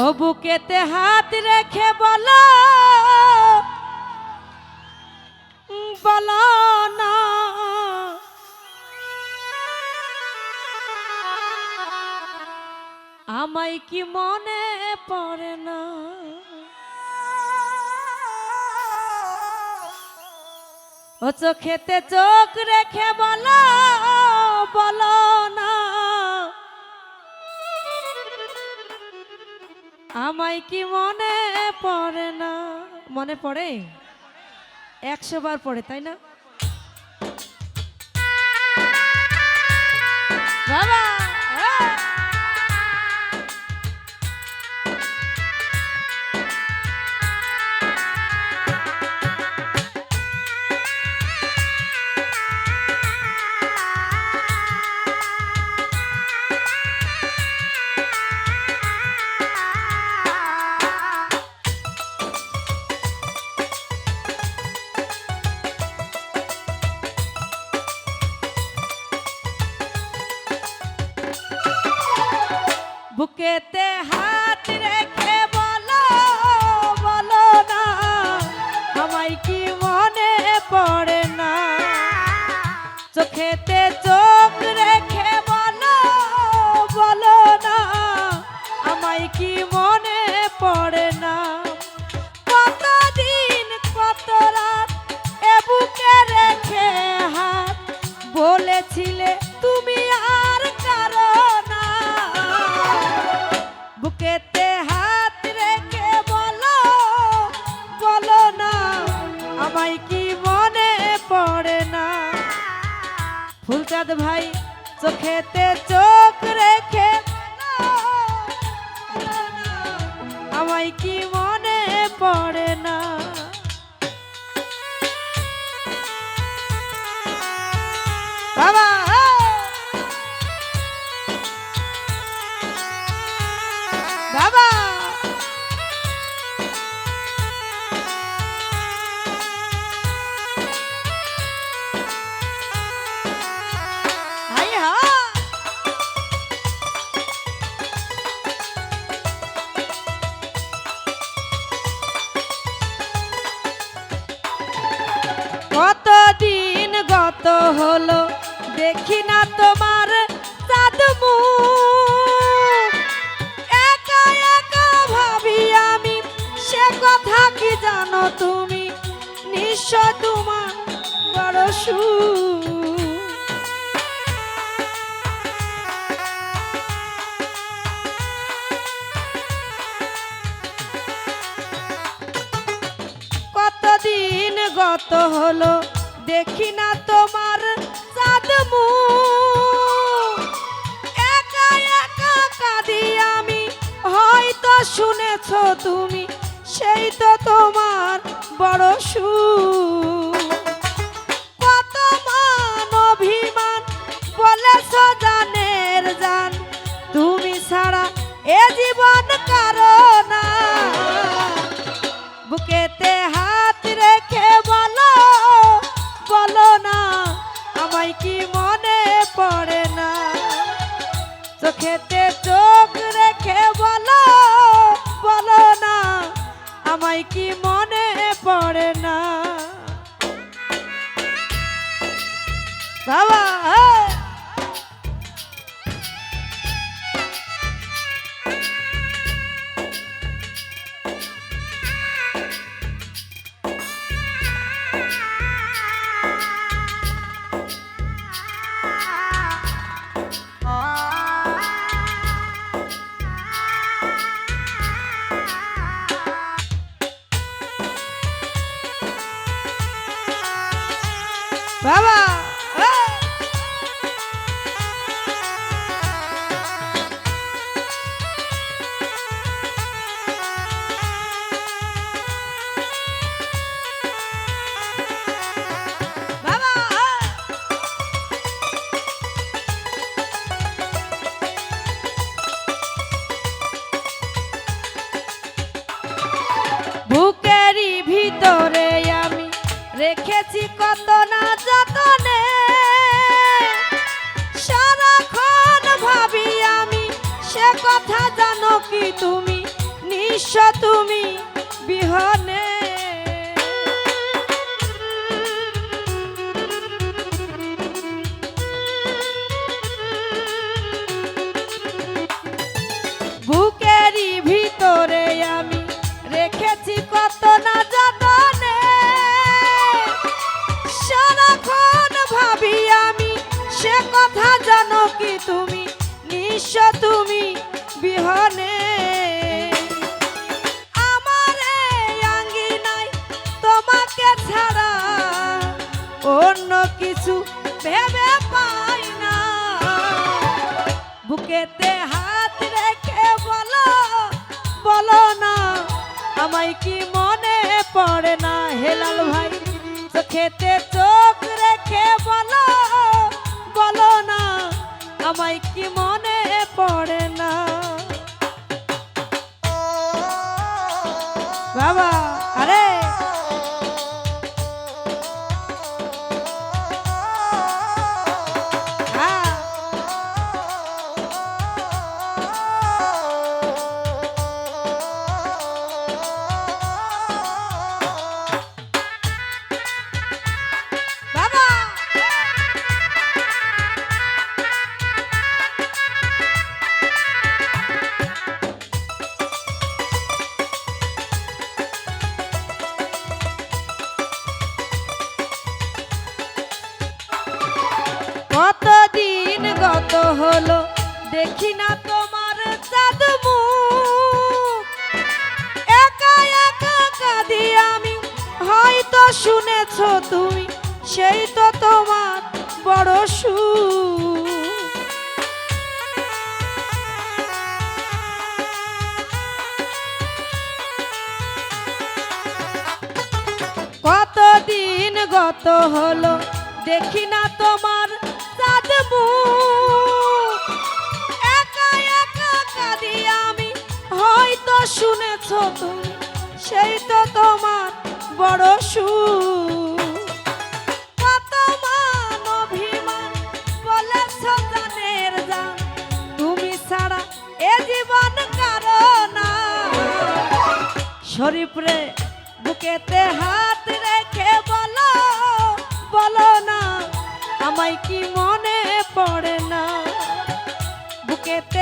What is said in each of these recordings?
ও বুকেতে হাত রেখে বলো বলো না। আমায় কি মনে পড়ে না? ও চোখেতে চোখ রেখে বলো বলো না। আমায় কি মনে পড়ে না? মনে পড়ে? একশো বার পড়ে তাই না? চোখেতে ফুলচাঁদ ভাই চোখেতে হলো, দেখি না তোমার চাঁদমু। একা একা ভাবি আমি, সে কথা কি জানো তুমি? নিশ্চয় তোমার বড় সুখ কতদিন গত হলো, দেখি না তোমার তুমি, সেই তো তোমার বড় সুখ কত মান অভিমান বলেছ জানের জান, তুমি ছাড়া এ জীবন কারও না। বুকেতে হাত রেখে বলো বলো না, আমায় কি মনে পড়ে না? চোখেতে চোখ 娃娃 তুমি, নিঃস্ব তুমি বিহনে। বুকেরই ভিতরে আমি রেখেছি কত না সারাক্ষণ ভাবি আমি সে কথা জানো কি তুমি, নিঃস্ব তুমি কিছু ভেবে পাই না। বুকেতে হাত রেখে বলো বলো না, আমায় কি মনে পড়ে না? হেলাল ভাই, চোখেতে চোখ রেখে বলো বলো না, আমায় কি মনে পড়ে না? হলো দেখি না তোমার চাঁদ একা একা কাঁদি আমি, হয়তো শুনেছ তুমি, সেই তো তোমার বড় সুখ কতদিন গত হলো, দেখি না তোমার চাঁদ শুনেছ তুমি, সেই তো তোমার বড় না। শরীফ রে, বুকেতে হাত রেখে বলো বলো না, আমায় কি মনে পড়ে না? বুকেতে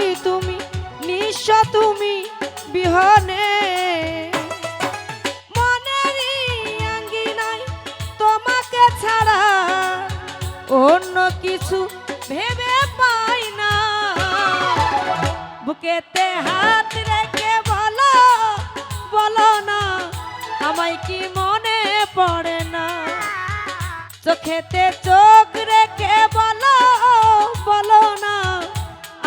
জানো কি তুমি? নিঃস্ব তুমি বিহনে। তোমাকে ছাড়া অন্য কিছু ভেবে পাই না। বুকেতে হাত রেখে বলো বলো না, আমায় কি মনে পড়ে না? চোখেতে চোখ রেখে বলো বলো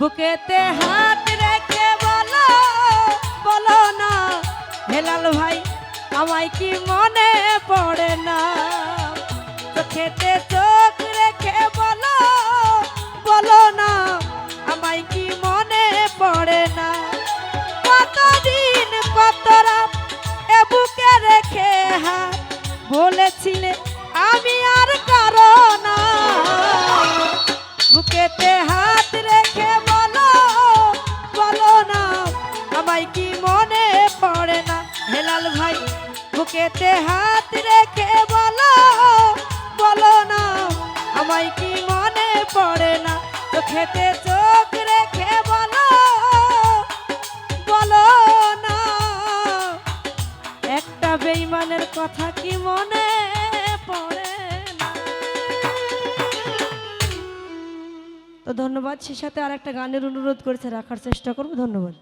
বুকেতে হাত রেখে বলো বলো না, হেলাল ভাই, আমায় কি মনে পড়ে না? চোখেতে চোখ রেখে বলো বলো না, আমায় কি মনে পড়ে না? কতদিন কত রাত এ বুকে রেখে হাত বলেছিলে আমি আর কারও না। বুকেতে হাত বুকেতে হাত রেখে বলো বলো না, আমায় কি মনে পড়ে না? চোখেতে চোখ রেখে বলো বলো না। একটা বেইমানের কথা কি মনে পড়ে না? তো ধন্যবাদ সে সাথে আর একটা গানের অনুরোধ করেছে, রাখার চেষ্টা করব, ধন্যবাদ।